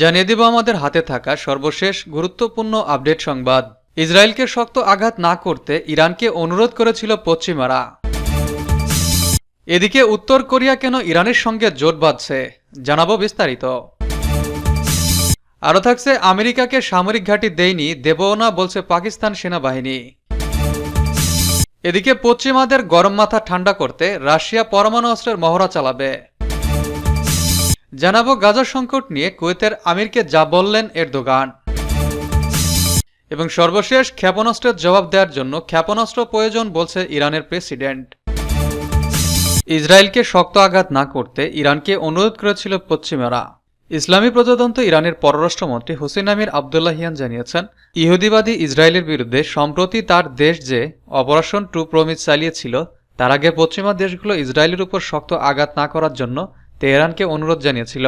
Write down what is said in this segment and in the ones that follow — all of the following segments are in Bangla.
জানিয়ে দিব আমাদের হাতে থাকা সর্বশেষ গুরুত্বপূর্ণ আপডেট সংবাদ। ইসরায়েলকে শক্ত আঘাত না করতে ইরানকে অনুরোধ করেছিল পশ্চিমারা। এদিকে উত্তর কোরিয়া কেন ইরানের সঙ্গে জোট বাঁধছে, জানাব বিস্তারিত। আরও থাকছে, আমেরিকাকে সামরিক ঘাঁটি দেয়নি, দেবও না বলছে পাকিস্তান সেনাবাহিনী। এদিকে পশ্চিমাদের গরম মাথা ঠান্ডা করতে রাশিয়া পরমাণু অস্ত্রের মহড়া চালাবে। জানাব গাজা সংকট নিয়ে কুয়েতের আমিরকে যা বললেন এরদোগান। এবং সর্বশেষ ক্ষেপণাস্ত্রের জবাব দেওয়ার জন্য ক্ষেপণাস্ত্র প্রয়োজন বলছে ইরানের প্রেসিডেন্ট। ইসরায়েলকে শক্ত আঘাত না করতে ইরানকে অনুরোধ করেছিল পশ্চিমারা। ইসলামী প্রজাতন্ত্র ইরানের পররাষ্ট্রমন্ত্রী হুসেন আমির আবদুল্লাহিয়ান জানিয়েছেন, ইহুদিবাদী ইসরায়েলের বিরুদ্ধে সম্প্রতি তার দেশ যে অপারেশন ট্রু প্রমিস চালিয়েছিল, তার আগে পশ্চিমা দেশগুলো ইসরায়েলের উপর শক্ত আঘাত না করার জন্য তেহরানকে অনুরোধ জানিয়েছিল।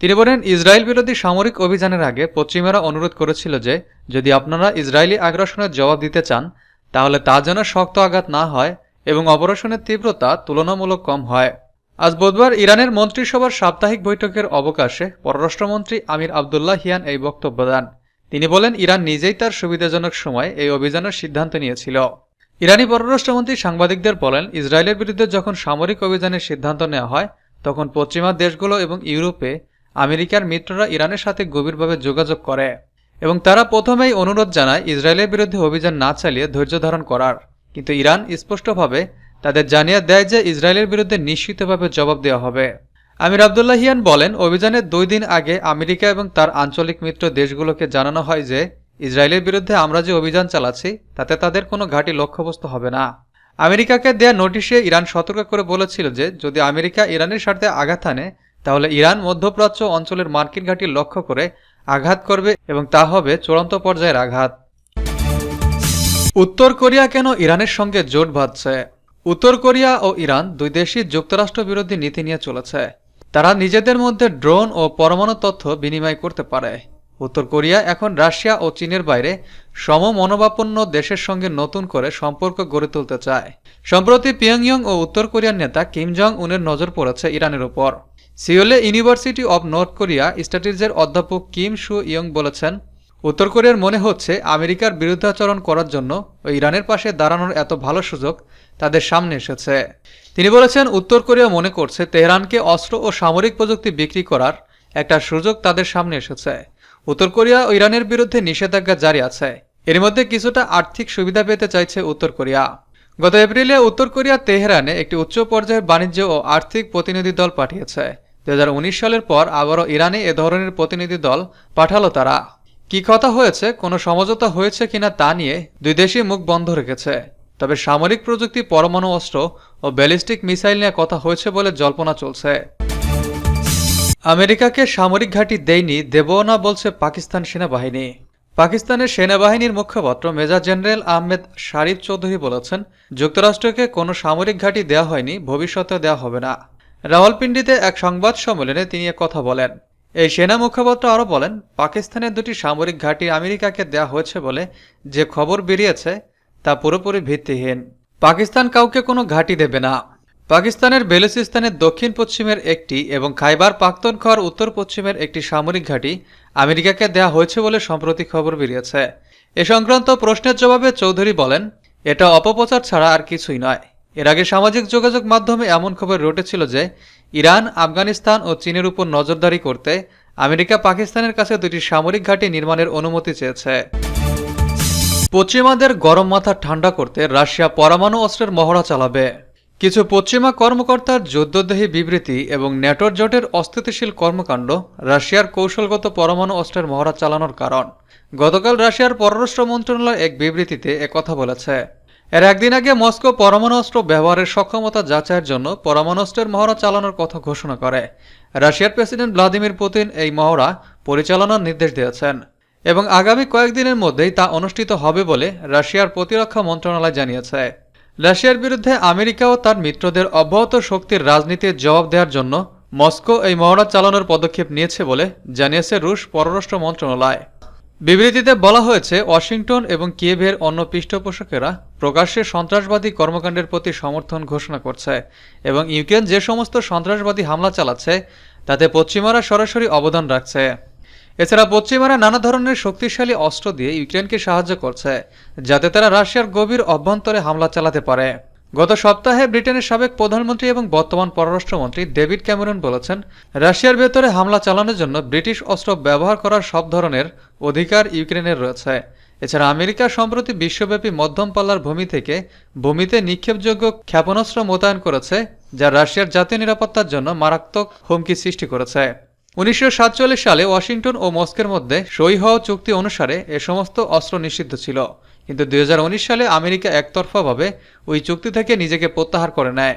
তিনি বলেন, ইসরায়েল বিরোধী সামরিক অভিযানের আগে পশ্চিমেরা অনুরোধ করেছিল যে, যদি আপনারা ইসরায়েলি আগ্রাসনের জবাব দিতে চান, তাহলে তা যেন শক্ত আঘাত না হয় এবং অপারেশনের তীব্রতা তুলনামূলক কম হয়। আজ বুধবার ইরানের মন্ত্রিসভার সাপ্তাহিক বৈঠকের অবকাশে পররাষ্ট্রমন্ত্রী আমির আবদুল্লাহ হিয়ান এই বক্তব্য দেন। তিনি বলেন, ইরান নিজেই তার সুবিধাজনক সময় এই অভিযানের সিদ্ধান্ত নিয়েছিল। ইরানি পররাষ্ট্রমন্ত্রী সাংবাদিকদের বলেন, ইসরায়েলের বিরুদ্ধে যখন সামরিক অভিযানের সিদ্ধান্ত নেওয়া হয় তখন পশ্চিমা দেশগুলো এবং ইউরোপে আমেরিকার মিত্ররা ইরানের সাথে গভীরভাবে যোগাযোগ করে এবং তারা প্রথমেই অনুরোধ জানায় ইসরায়েলের বিরুদ্ধে অভিযান না চালিয়ে ধৈর্য ধারণ করার। কিন্তু ইরান স্পষ্টভাবে তাদের জানিয়ে দেয় যে ইসরায়েলের বিরুদ্ধে নিশ্চিতভাবে জবাব দেওয়া হবে। আমির আবদুল্লাহিয়ান বলেন, অভিযানের দুই দিন আগে আমেরিকা এবং তার আঞ্চলিক মিত্র দেশগুলোকে জানানো হয় যে, ইসরায়েলের বিরুদ্ধে আমরা যে অভিযান চালাচ্ছি, তাতে তাদের কোনো ঘাঁটি লক্ষ্যবস্তু হবে না। আমেরিকাকে দেয়া নোটিশে ইরান সতর্ক করে বলেছিল যে, যদি আমেরিকা ইরানের স্বার্থে আঘাত আনে তাহলে ইরান মধ্যপ্রাচ্য অঞ্চলের মার্কিন ঘাঁটি লক্ষ্য করে আঘাত করবে এবং তা হবে চূড়ান্ত পর্যায়ের আঘাত। উত্তর কোরিয়া কেন ইরানের সঙ্গে জোট বাঁধছে? উত্তর কোরিয়া ও ইরান দুই দেশই যুক্তরাষ্ট্র বিরোধী নীতি নিয়ে চলেছে। তারা নিজেদের মধ্যে ড্রোন ও পরমাণু তথ্য বিনিময় করতে পারে। উত্তর কোরিয়া, এখন রাশিয়া ও চীনের বাইরে সম দেশের সঙ্গে নতুন করে সম্পর্ক গড়ে তুলতে চায়। সম্প্রতি পিয়ংইয়ং ও উত্তর কোরিয়ার নেতা কিম জং উনের নজর পড়েছে ইরানের উপর। সিওলে ইউনিভার্সিটি অব নর্থ কোরিয়া স্ট্র্যাটেজির অধ্যাপক কিম শু ইয়ং বলেছেন, উত্তর কোরিয়ার মনে হচ্ছে আমেরিকার বিরুদ্ধাচরণ করার জন্য ইরানের পাশে দাঁড়ানোর এত ভালো সুযোগ তাদের সামনে এসেছে। তিনি বলেছেন, উত্তর কোরিয়া মনে করছে তেহরানকে অস্ত্র ও সামরিক প্রযুক্তি বিক্রি করার একটা সুযোগ তাদের সামনে এসেছে। উত্তর কোরিয়া ও ইরানের বিরুদ্ধে নিষেধাজ্ঞা জারি আছে। এর মধ্যে কিছুটা আর্থিক সুবিধা পেতে চাইছে উত্তর কোরিয়া। গত এপ্রিলে উত্তর কোরিয়া তেহরানে একটি উচ্চ পর্যায়ের বাণিজ্য ও আর্থিক প্রতিনিধি দল পাঠিয়েছে। দুই হাজার উনিশ সালের পর আবারও ইরানে এ ধরনের প্রতিনিধি দল পাঠালো তারা। কি কথা হয়েছে, কোনো সমঝোতা হয়েছে কিনা তা নিয়ে দুই দেশই মুখ বন্ধ রেখেছে। তবে সামরিক প্রযুক্তি পরমাণু অস্ত্র ও ব্যালিস্টিক মিসাইল নিয়ে কথা হয়েছে বলে জল্পনা চলছে। আমেরিকাকে সামরিক ঘাঁটি দেয়নি দেবও না বলছে পাকিস্তান সেনাবাহিনী। পাকিস্তানের সেনাবাহিনীর মুখপাত্র মেজর জেনারেল আহমেদ শারিফ চৌধুরী বলেছেন, যুক্তরাষ্ট্রকে কোনো সামরিক ঘাঁটি দেওয়া হয়নি ভবিষ্যতে দেওয়া হবে না। রাওয়ালপিন্ডিতে এক সংবাদ সম্মেলনে তিনি কথা বলেন। এই সেনা মুখপাত্র আরও বলেন পাকিস্তানের দুটি সামরিক ঘাঁটি আমেরিকাকে দেওয়া হয়েছে বলে যে খবর বেরিয়েছে তা পুরোপুরি ভিত্তিহীন। পাকিস্তান কাউকে কোনো ঘাঁটি দেবে না। পাকিস্তানের বেলুচিস্তানের দক্ষিণ পশ্চিমের একটি এবং খাইবার পাখতনখোয়ার উত্তর পশ্চিমের একটি সামরিক ঘাঁটি আমেরিকাকে দেয়া হয়েছে বলে সম্প্রতি খবর বেরিয়েছে। এ সংক্রান্ত প্রশ্নের জবাবে চৌধুরী বলেন, এটা অপপ্রচার ছাড়া আর কিছুই নয়। এর আগে সামাজিক যোগাযোগ মাধ্যমে এমন খবর রটেছিল যে, ইরান, আফগানিস্তান ও চীনের উপর নজরদারি করতে আমেরিকা পাকিস্তানের কাছে দুটি সামরিক ঘাঁটি নির্মাণের অনুমতি চেয়েছে। পশ্চিমাদের গরম মাথা ঠান্ডা করতে রাশিয়া পরমাণু অস্ত্রের মহড়া চালাবে। কিছু পশ্চিমা কর্মকর্তার যুদ্ধদেহী বিবৃতি এবং ন্যাটোর জোটের অস্থিতিশীল কর্মকাণ্ড রাশিয়ার কৌশলগত পরমাণু অস্ত্রের মহড়া চালানোর কারণ। গতকাল রাশিয়ার পররাষ্ট্র মন্ত্রণালয় এক বিবৃতিতে একথা বলেছে। এর একদিন আগে মস্কো পরমাণু অস্ত্র ব্যবহারের সক্ষমতা যাচাইয়ের জন্য পরমাণু অস্ত্রের মহড়া চালানোর কথা ঘোষণা করে। রাশিয়ার প্রেসিডেন্ট ভ্লাদিমির পুতিন এই মহড়া পরিচালনার নির্দেশ দিয়েছেন এবং আগামী কয়েকদিনের মধ্যেই তা অনুষ্ঠিত হবে বলে রাশিয়ার প্রতিরক্ষা মন্ত্রণালয় জানিয়েছে। রাশিয়ার বিরুদ্ধে আমেরিকা ও তার মিত্রদের অব্যাহত শক্তির রাজনীতির জবাব দেওয়ার জন্য মস্কো এই মহড়া চালানোর পদক্ষেপ নিয়েছে বলে জানিয়েছে রুশ পররাষ্ট্র মন্ত্রণালয়। বিবৃতিতে বলা হয়েছে, ওয়াশিংটন এবং কিয়েভের অন্য পৃষ্ঠপোষকেরা প্রকাশ্যে সন্ত্রাসবাদী কর্মকাণ্ডের প্রতি সমর্থন ঘোষণা করছে এবং ইউক্রেন যে সমস্ত সন্ত্রাসবাদী হামলা চালাচ্ছে, তাতে পশ্চিমারা সরাসরি অবদান রাখছে। এছাড়া পশ্চিমারা নানা ধরনের শক্তিশালী অস্ত্র দিয়ে ইউক্রেনকে সাহায্য করছে, যাতে তারা রাশিয়ার গভীর অভ্যন্তরে হামলা চালাতে পারে। গত সপ্তাহে ব্রিটেনের সাবেক প্রধানমন্ত্রী এবং বর্তমান পররাষ্ট্রমন্ত্রী ডেভিড ক্যামেরন বলেছেন, রাশিয়ার ভেতরে হামলা চালানোর জন্য ব্রিটিশ অস্ত্র ব্যবহার করার সব ধরনের অধিকার ইউক্রেনের রয়েছে। এছাড়া আমেরিকা সম্প্রতি বিশ্বব্যাপী মধ্যম পাল্লার ভূমি থেকে ভূমিতে নিক্ষেপযোগ্য ক্ষেপণাস্ত্র মোতায়েন করেছে, যা রাশিয়ার জাতীয় নিরাপত্তার জন্য মারাত্মক হুমকি সৃষ্টি করেছে। উনিশশো সাতচল্লিশ সালে ওয়াশিংটন ও মস্কের মধ্যে সই হওয়া চুক্তি অনুসারে এ সমস্ত অস্ত্র নিষিদ্ধ ছিল। কিন্তু দুই হাজার উনিশ সালে আমেরিকা একতরফাভাবে ওই চুক্তি থেকে নিজেকে প্রত্যাহার করে নেয়।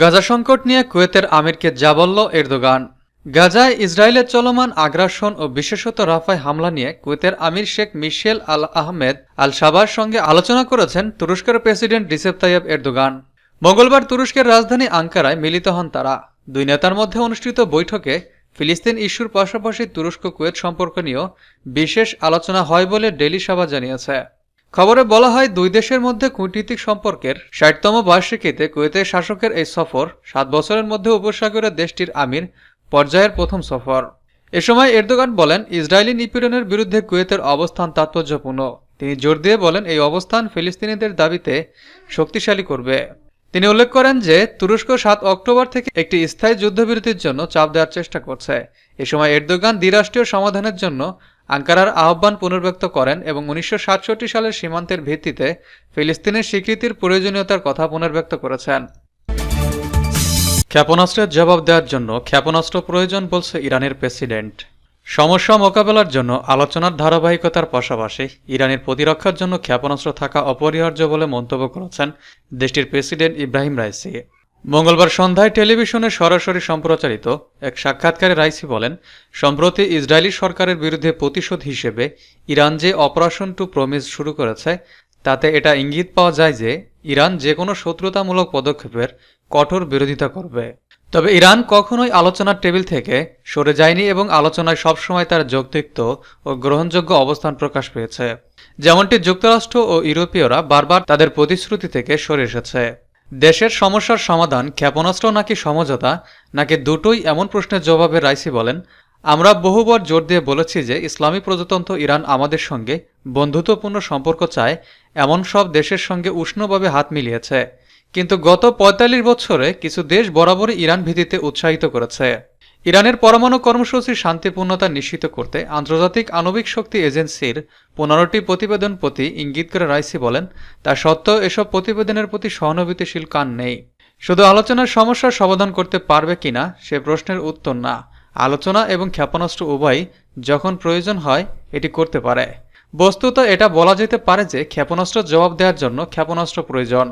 গাজা সংকট নিয়ে কুয়েতের আমিরকে যা বলল এরদোগান। গাজায় ইসরায়েলের চলমান আগ্রাসন ও বিশেষত রাফায় হামলা নিয়ে কুয়েতের আমির শেখ মিশেল আল আহমেদ আল সাবার সঙ্গে আলোচনা করেছেন তুরস্কের প্রেসিডেন্ট রিসেপ তাইয়েব এরদোগান। মঙ্গলবার তুরস্কের রাজধানী আঙ্কারায় মিলিত হন তারা। দুই নেতার মধ্যে অনুষ্ঠিত বৈঠকে ফিলিস্তিন ইস্যুর পাশাপাশি তুরস্ক, কুয়েত সম্পর্ক নিয়েও বিশেষ আলোচনা হয় বলে ডেলি সাবা জানিয়েছে। খবরে বলা হয়, দুই দেশের মধ্যে কূটনীতিক সম্পর্কের ষাটতম বার্ষিকীতে কুয়েতের শাসকের এই সফর সাত বছরের মধ্যে উপসাগরের দেশটির আমির পর্যায়ের প্রথম সফর। এ সময় এরদোগান বলেন, ইসরায়েলি নিপীড়নের বিরুদ্ধে কুয়েতের অবস্থান তাৎপর্যপূর্ণ। তিনি জোর দিয়ে বলেন, এই অবস্থান ফিলিস্তিনিদের দাবিতে শক্তিশালী করবে। তিনি উল্লেখ করেন যে, তুরস্ক সাত অক্টোবর থেকে একটি স্থায়ী যুদ্ধবিরতির জন্য চাপ দেওয়ার চেষ্টা করছে। এ সময় এরদোগান দ্বিরাষ্ট্রীয় সমাধানের জন্য আঙ্কারার আহ্বান পুনর্ব্যক্ত করেন এবং উনিশশো সাতষট্টি সালের সীমান্তের ভিত্তিতে ফিলিস্তিনের স্বীকৃতির প্রয়োজনীয়তার কথা পুনর্ব্যক্ত করেছেন। ক্ষেপণাস্ত্রের জবাব দেওয়ার জন্য ক্ষেপণাস্ত্র প্রয়োজন বলছে ইরানের প্রেসিডেন্ট। সমস্যা মোকাবেলার জন্য আলোচনার ধারাবাহিকতার পাশাপাশি ইরানের প্রতিরক্ষার জন্য ক্ষেপণাস্ত্র থাকা অপরিহার্য বলে মন্তব্য করেছেন দেশটির প্রেসিডেন্ট ইব্রাহিম রাইসি। মঙ্গলবার সন্ধ্যায় টেলিভিশনে সরাসরি সম্প্রচারিত এক সাক্ষাৎকারে রাইসি বলেন, সম্প্রতি ইসরায়েলি সরকারের বিরুদ্ধে প্রতিশোধ হিসেবে ইরান যে অপারেশন টু প্রমিস শুরু করেছে, তাতে এটা ইঙ্গিত পাওয়া যায় যে ইরান যে কোনো শত্রুতামূলক পদক্ষেপের কঠোর বিরোধিতা করবে। তবে ইরান কখনোই আলোচনার টেবিল থেকে সরে যায়নি এবং আলোচনায় সবসময় তার যৌক্তিত্ব ও গ্রহণযোগ্য অবস্থান প্রকাশ পেয়েছে। যেমনটি যুক্তরাষ্ট্র ও ইউরোপীয়রা বারবার তাদের প্রতিশ্রুতি থেকে সরে এসেছে। দেশের সমস্যার সমাধান ক্ষেপণাস্ত্র নাকি সমঝোতা, নাকি দুটোই এমন প্রশ্নের জবাবে রাইসি বলেন, আমরা বহুবার জোর দিয়ে বলেছি যে ইসলামী প্রজাতন্ত্র ইরান আমাদের সঙ্গে বন্ধুত্বপূর্ণ সম্পর্ক চায়, এমন সব দেশের সঙ্গে উষ্ণভাবে হাত মিলিয়েছে। কিন্তু গত ৪৫ বছরে কিছু দেশ বরাবরই ইরান ভিত্তিতে উৎসাহিত করেছে। ইরানের পরমাণু কর্মসূচির শান্তিপূর্ণতা নিশ্চিত করতে আন্তর্জাতিক আণবিক শক্তি এজেন্সির পনেরোটি প্রতিবেদন প্রতি ইঙ্গিত করে রাইসি বলেন, তা সত্ত্বেও এসব প্রতিবেদনের প্রতি সহানুভূতিশীল কান নেই। শুধু আলোচনার সমস্যার সমাধান করতে পারবে কিনা সে প্রশ্নের উত্তর না। আলোচনা এবং ক্ষেপণাস্ত্র উভয়ই যখন প্রয়োজন হয়, এটি করতে পারে। বস্তুত এটা বলা যেতে পারে যে ক্ষেপণাস্ত্র জবাব দেওয়ার জন্য ক্ষেপণাস্ত্র প্রয়োজন।